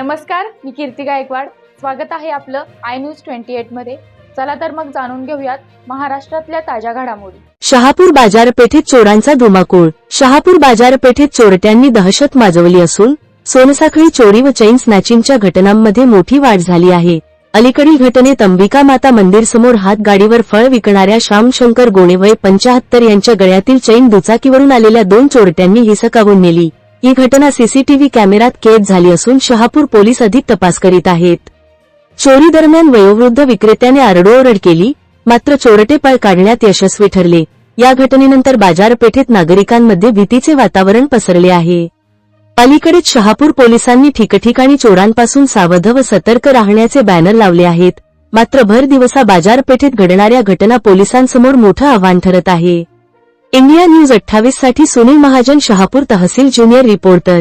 नमस्कार मी कीर्ती गायकवाड. स्वागत आहे आपलं आय न्यूज ट्वेंटी एटमध्ये. चला तर मग जाणून घेऊयात महाराष्ट्रातल्या ताज्या घडामोडी. शहापूर बाजारपेठेत चोरांचा धुमाकूळ. शहापूर बाजारपेठेत चोरट्यांनी दहशत माजवली असून सोनसाखळी चोरी व चैन स्नॅचिंगच्या घटनांमध्ये मोठी वाढ झाली आहे. अलीकडील घटनेत अंबिका माता मंदिर समोर हात गाडीवर फळ विकणाऱ्या श्यामशंकर गोणे वय पंचाहत्तर यांच्या गळ्यातील चैन दुचाकीवरून आलेल्या दोन चोरट्यांनी हिसकावून नेली. ही घटना सीसीटीव्ही कॅमेऱ्यात कैद झाली असून शहापूर पोलीस अधिक तपास करीत आहेत. चोरी दरम्यान वयोवृद्ध विक्रेत्याने आरडोओरड केली मात्र चोरटे पळ काढण्यात यशस्वी ठरले. या घटनेनंतर बाजारपेठेत नागरिकांमध्ये भीतीचे वातावरण पसरले आहे. अलीकडेच शहापूर पोलिसांनी ठिकठिकाणी चोरांपासून सावध व सतर्क राहण्याचे बॅनर लावले आहेत. मात्र भर दिवसा बाजारपेठेत घडणाऱ्या घटना पोलिसांसमोर मोठं आव्हान ठरत आहे. इंडिया न्यूज अठ्ठावीससाठी सुनील महाजन शहापूर तहसील ज्युनियर रिपोर्टर.